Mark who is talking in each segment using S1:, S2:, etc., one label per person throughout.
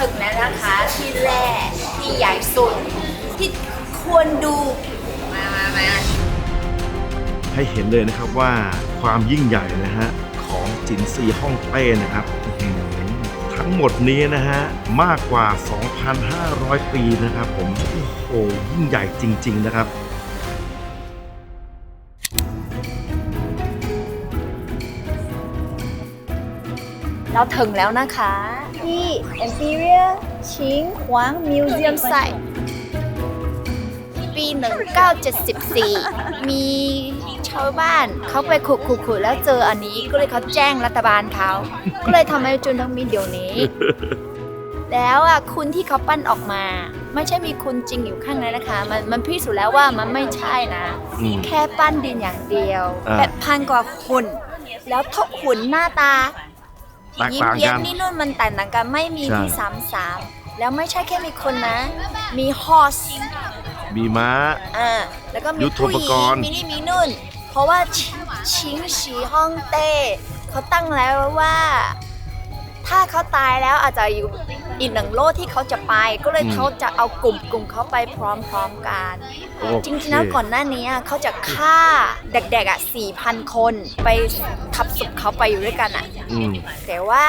S1: ถึงแล้วนะคะที่แรกที่ใหญ่สุดที่ควรดูมามามา
S2: ให้เห็นเลยนะครับว่าความยิ่งใหญ่นะฮะของจินซีฮ่องเต้นะครับอื้อหือทั้งหมดนี้นะฮะมากกว่า 2,500 ปีนะครับผมโอ้โหยิ่งใหญ่จริง ๆ นะครับ
S1: เราถึงแล้วนะคะ ที่ Imperial ชิงหวาง Museum Site ปี 1974 มีชาวบ้านเขาไปขุดขุดขุดแล้วเจออันนี้ก็เลยเขาแจ้งรัฐบาลเขา ก็เลยทำให้จนต้องมีเดี๋ยวนี้ แล้วอะคุณที่เขาปั้นออกมา ไม่ใช่มีคุณจริงอยู่ข้างในนะคะ มันมันพิสูจน์แล้วว่ามันไม่ใช่นะ
S2: อืม
S1: แค่ปั้นดินอย่างเดียว
S2: อ่า
S1: แปดพันกว่าหุ่นแล้วทุกหุ่นหน้าตา
S2: แตก
S1: ยิ้ม
S2: ต่าง
S1: เยีย
S2: กั
S1: ม
S2: น
S1: นี่นู่นมันแตกต่างกันไม่มี
S2: ใช่
S1: ที่สามสามแล้วไม่ใช่แค่มีคนนะ มีฮอส
S2: มีม้า
S1: อ่าแล้วก็มี
S2: ยุทโธ
S1: ผู้
S2: ป
S1: ห
S2: ก
S1: ญิง
S2: รณ์
S1: มีนี่มีนู่น เพราะว่าชิชิงชีฮ่องเต้เขาตั้งแล้วว่า ถ้าเขาตายแล้วอาจจะอยู่อีกหนึ่งโลกที่เขาจะไป ก็เลย
S2: อืม
S1: เขาจะเอากลุ่มกลุ่มเขาไปพร้อมๆกัน
S2: โอ
S1: จริงๆแล้วก่อนหน้านี้เขาจะฆ่าเด็กๆอะ4,000 คนไปทับศพเขาไปอยู่ด้วยกันอะ
S2: อืม
S1: แต่ว่า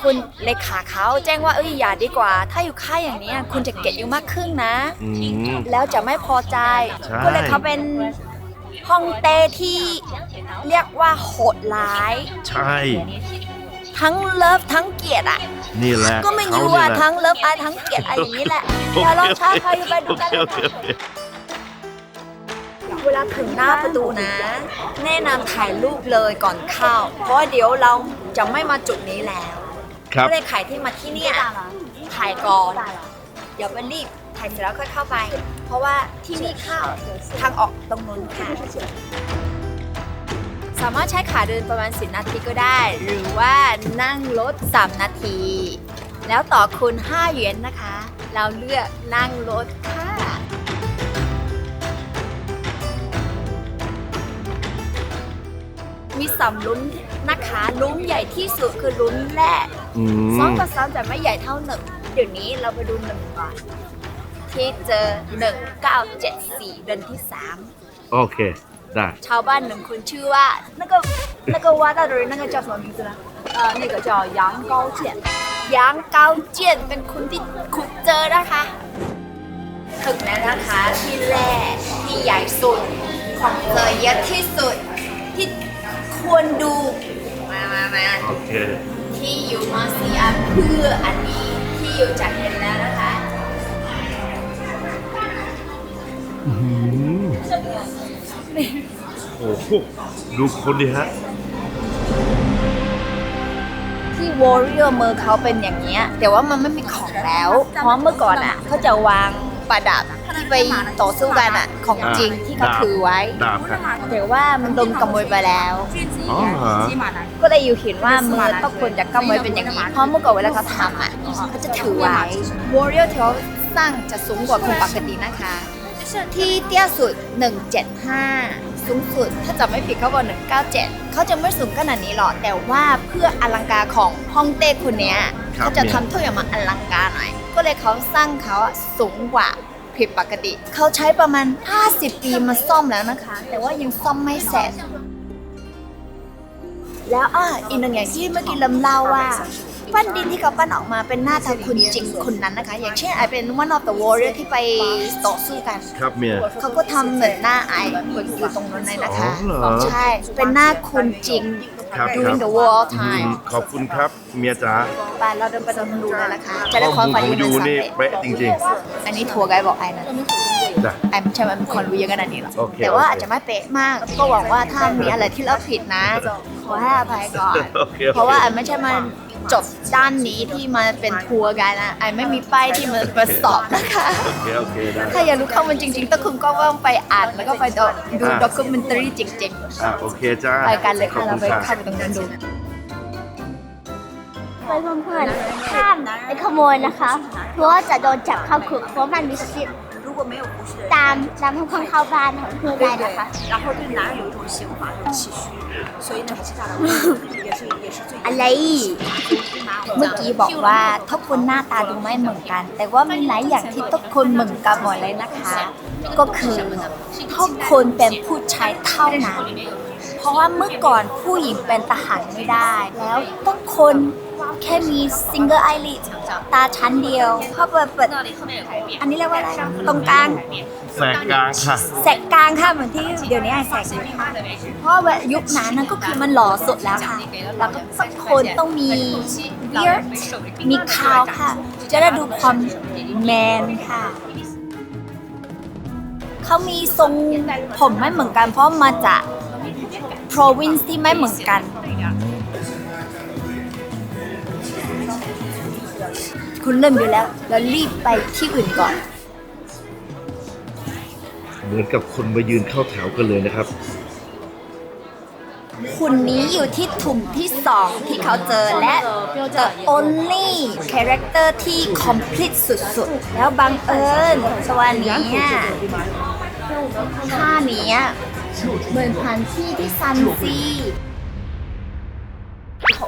S1: คุณเลขาเขาแจ้งว่าเอ้ยอย่าดีกว่า ถ้าอยู่ค่ายอย่างเนี้ยคุณจะเก็บอยู่มากขึ้นนะ
S2: อืม
S1: แล้วจะไม่พอใจ
S2: ใช่
S1: ก็เลยเขาเป็นห้องเต้ที่เรียกว่าโหดร้าย
S2: ใช่
S1: ทั้งเลิฟทั้งเกลียดอะ
S2: นี่แหละ
S1: ก็ไม่
S2: เขา
S1: รู้
S2: นี่
S1: อะ
S2: แหละ
S1: ทั้งเลิฟอายทั้งเกลียดอะไรอย่างนี้แหละ
S2: โอเค
S1: เดี๋ยวเราเช้าพาไปดู
S2: โอ
S1: กัน
S2: เค
S1: เล
S2: โอยเคโอ เค
S1: เวลาถึงหน้าประตูนะ แนะนำถ่ายรูปเลยก่อนเข้า เพราะว่าเดี๋ยวเราจะไม่มาจุดนี้แล้ว
S2: ครับ
S1: ก็เลยขายที่มาที่เนี่ยถ่ายก่อนเดี๋ยวไปรีบถ่ายเสร็จแล้วค่อยเข้าไป เพราะว่าที่นี่เข้าทางออกตรงนู้นค่ะ สามารถใช้ขาเดินประมาณ 10 นาทีก็ได้ หรือว่านั่งรถ 3 นาที แล้วต่อคุณ5เหรียญนะคะ เราเลือกนั่งรถค่ะ มีสามลุ้นนะคะลุ้นใหญ่ที่สุดคือลุ้นแรก
S2: อื
S1: สอง
S2: ม
S1: กับสามจะไม่ใหญ่เท่าหนึ่งเดี๋ยวนี้เราไปดูหนึ่งก่อน ที่เจอหนึ่งเก้าเจ็ดสี่เดือนที่สาม
S2: โอเค ได้
S1: ชาวบ้านหนึ่งคนชื่อว่า那个那个挖到的人那个叫什么名字呢？呃，那个叫杨高健。杨高健เป็นคนที่ขุดเจอนะคะ ถึงแล้วนะคะที่แรกที่ใหญ่สุดของเจอเยอะที่สุด ที่ ควรดู มามามา
S2: โอเค
S1: ที่อยู่มาซีอันเพื่ออันนี้ที่อยู่จะเห็นแล้วนะคะ
S2: อื้อหือโอ้โหดูคนดิฮะ
S1: ที่ Warrior เมือเขาเป็นอย่างเงี้ย แต่ว่ามันไม่มีของแล้ว เพราะเมื่อก่อนอะเขาจะวาง ประดับที่ไปต่อสู้กันอะของจริงที่เขาถือไว้
S2: ดาบค่ะ
S1: แต่ว่ามันโดนขโมยไปแล้ว
S2: อ๋อเหรอ
S1: ก็เลยอยู่เห็นว่ามือต้องควรจะขโมยเป็นอย่างนี้เพราะเมื่อก่อนเวลาเขาทำอะเขาจะถือไว้ Warrior ที่เขาสร้างจะสูงกว่าคนปกตินะคะ ที่เตี้ยสุด 175 สูงสุด ถ้าจำไม่ผิดเขาบอก197 เขาจะไม่สูงขนาดนี้หรอกแต่ว่าเพื่ออลังการของฮ่องเต้คนเนี้ย
S2: ครับ
S1: เขาจะทำทุกอย่างมาอลังการหน่อย ก็เลยเขาสร้างเขาอะสูงกว่าผิดปกติ เขาใช้ประมาณ 50 ปีมาซ่อมแล้วนะคะ แต่ว่ายังซ่อมไม่เสร็จ แล้วอะอีกหนึ่งอย่างที่เมื่อกี้ลำเล่าว่าปั้นดินที่เขาปั้นออกมาเป็นหน้าตาคุณจริงคนนั้นนะคะ อย่างเช่นไอเป็น one of the warrior ที่ไปต่อสู้กัน
S2: ครับเมีย
S1: เขาก็ทำเหมือนหน้าไออยู่ตรงนั้นเลยนะคะ
S2: อ๋อเหรอ
S1: ใช่ เป็นหน้าคุณจริง
S2: ครับ
S1: during
S2: ครับ
S1: the war
S2: อื
S1: time
S2: มขอบคุณครับเมียจ๋า
S1: ไปเราเดินไปตรงนู้นดูเลยนะคะจะได้ความฝัน
S2: ข้อมูล
S1: ยื
S2: ของ
S1: น
S2: ยู
S1: สำ
S2: นี่
S1: เร็จ
S2: เป๊ะจริง
S1: อันนี้ทัวร์ไกด์บอกไอนะ
S2: ๆจ้ะ
S1: ไอไม่ใช่มันเป็นคนรู้เยอะขนาดนี้หรอก
S2: โอเค
S1: แต่ว่า
S2: โอเค
S1: อาจจะไม่เป๊ะมาก ก็หวังว่าถ้ามีอะไรที่เราผิดนะ ขอให้อภัยก่อน
S2: โอเคโอเค
S1: เพราะว่าไอไม่ใช่มา จบด้านนี้ที่มาเป็นทัวร์ไกด์นะ ไอไม่มีป้ายที่มันประสอบนะคะ
S2: โอเค โอเค ได้
S1: ถ้าอยากรู้ข้อมูลจริงๆ ต้องคุณก็ต้องไปอ่านแล้วก็ไปดูดู
S2: อ่า
S1: ด็อกิเมนตารีจริง
S2: อ่ะโอเคจ้า
S1: ๆ ไปกันเลย
S2: ขอ
S1: ค่ะ
S2: บ
S1: เรา
S2: คุณ
S1: ไป
S2: ค่ะ
S1: เข้าไปตรงนั้นดู
S3: เพื่อนเพื่อนๆห้ามไปขโมยนะคะ เพราะว่าจะโดนจับเข้าคุกเพราะมันมีสิทธิ์ 如果没有胡须的人，
S1: ตามตามทุกคนเข้าบ้านของเพื่อน
S3: 对
S1: ได้
S3: 对
S1: นะคะ
S3: ，然后对男人有一种刑罚，就是气虚， 所以呢，还是大的也是也是最
S1: อะไร เมื่อกี้บอกว่าทุกคนหน้าตาดูไม่เหมือนกัน แต่ว่ามีหลายอย่างที่ทุกคนเหมือนกันหมดเลยนะคะ ก็คือทุกคนเป็นผู้ชายเท่านั้น เพราะว่าเมื่อก่อนผู้หญิงเป็นทหารไม่ได้ แล้วทุกคน แค่มี single eyelid ตาชั้นเดียวพอเปิดเปิดอันนี้เรียกว่าอะไรตรงกลาง
S2: แสกกลางค่ะ
S1: แสกกลางค่ะเหมือนที่เดี๋ยวนี้ไอ้แสกเพราะว่ายุคนั้นนั่นก็คือมันหล่อสุดแล้วค่ะแล้วก็ทุกคนต้องมี beard มีคาวค่ะ จะได้ดูความแมนค่ะเขามีทรงผมไม่เหมือนกันเพราะมาจาก province ที่ไม่เหมือนกัน คุณเริ่มอยู่แล้วแล้วรีบไปที่อื่นก่อน
S2: เหมือนกับคนมายืนเข้าแถวกันเลยนะครับ
S1: คุณนี้อยู่ที่ถุงที่สองที่เขาเจอและ the only character ที่ complete สุดๆ แล้วบังเอิญตัวนี้อะท่านี้อะเหมือนพันที่ที่ซันซี
S3: 口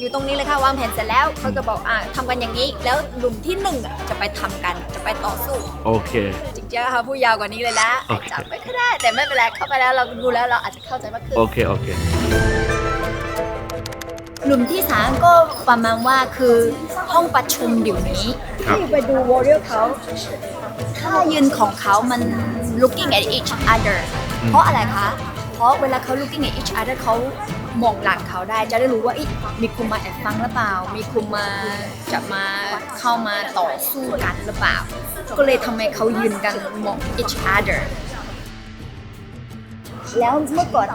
S1: อยู่ตรงนี้เลยค่ะวางแผนเสร็จแล้วเขาก็บอกอะทำกันอย่างนี้ แล้วหลุมที่หนึ่งอะจะไปทำกันจะไปต่อสู้
S2: โอเค
S1: จริงๆค่ะพูดยาวกว่านี้เลยนะ
S2: โอเค
S1: จับไปก็ได้ แต่ไม่เป็นไรเข้าไปแล้วเราดูแล้วเราอาจจะเข้าใจมากขึ้น
S2: โอเค โอเค
S1: หลุมที่สามก็ประมาณว่าคือห้องประชุมเดี๋ยวนี้
S2: ครับ
S1: ที่ไปดู warrior เขาท่ายืนของเขามัน looking at each other
S2: อืม
S1: เพราะอะไรคะ เพราะเวลาเขา looking at each other เขา มองหลังเขาได้จะได้รู้ว่าเอ๊ะมีคนมาแอบฟังหรือเปล่า มีคนมาจะมาเข้ามาต่อสู้กันหรือเปล่า ก็เลยทำให้เขายืนกันมอง each other แล้วเมื่อก่อน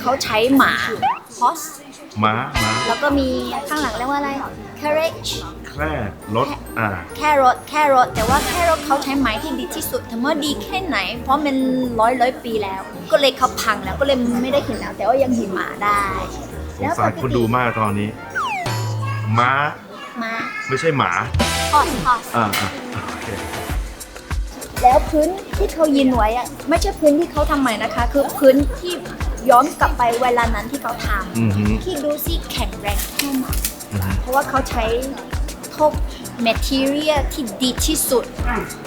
S1: เขาใช้หมา horse
S2: ม้าม้า
S1: แล้วก็มีข้างหลังเรียกว่าอะไร carriage
S2: แคร่รถอ่า
S1: แค่รถแค่รถแต่ว่าแค่รถเขาใช้ไม้ที่ดีที่สุดถามว่าดีแค่ไหน เพราะมันร้อยร้อยปีแล้ว ก็เลยเขาพังแล้วก็เลยไม่ได้เห็นแล้ว แต่ว่ายังเห็นหมาได้
S2: สงสารคนดูมากตอนนี้ม้า
S1: มา
S2: ไม่ใช่หมา
S1: ทอดทอด
S2: อ่าอ่าโอเค
S1: แล้วพื้นที่เขายืนไว้อะไม่ใช่พื้นที่เขาทำใหม่นะคะ คือพื้นที่ย้อนกลับไปเวลานั้นที่เขาท
S2: อือหือำ
S1: ที่ดูสิแข็งแรงแค่ไหน
S2: อือหือ
S1: เพราะว่าเขาใช้ ทบ material ที่ดีที่สุด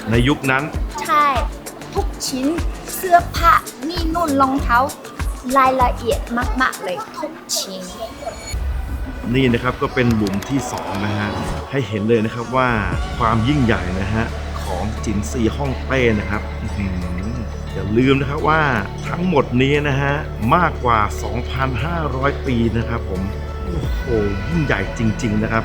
S2: ในยุคนั้น
S1: ใช่ ทุกชิ้นเสื้อผ้านี่นุ่นรองเท้ารายละเอียดมาก ๆ เลยทุกชิ้น
S2: นี่นะครับก็เป็นหลุมที่สองนะฮะ ให้เห็นเลยนะครับว่าความยิ่งใหญ่นะฮะ ของจินซีฮ่องเต้นะครับอื้อหืออย่าลืมนะครับว่าทั้งหมดนี้นะฮะ มากกว่า 2,500 ปีนะครับผม โอ้โหยิ่งใหญ่จริง ๆ นะครับ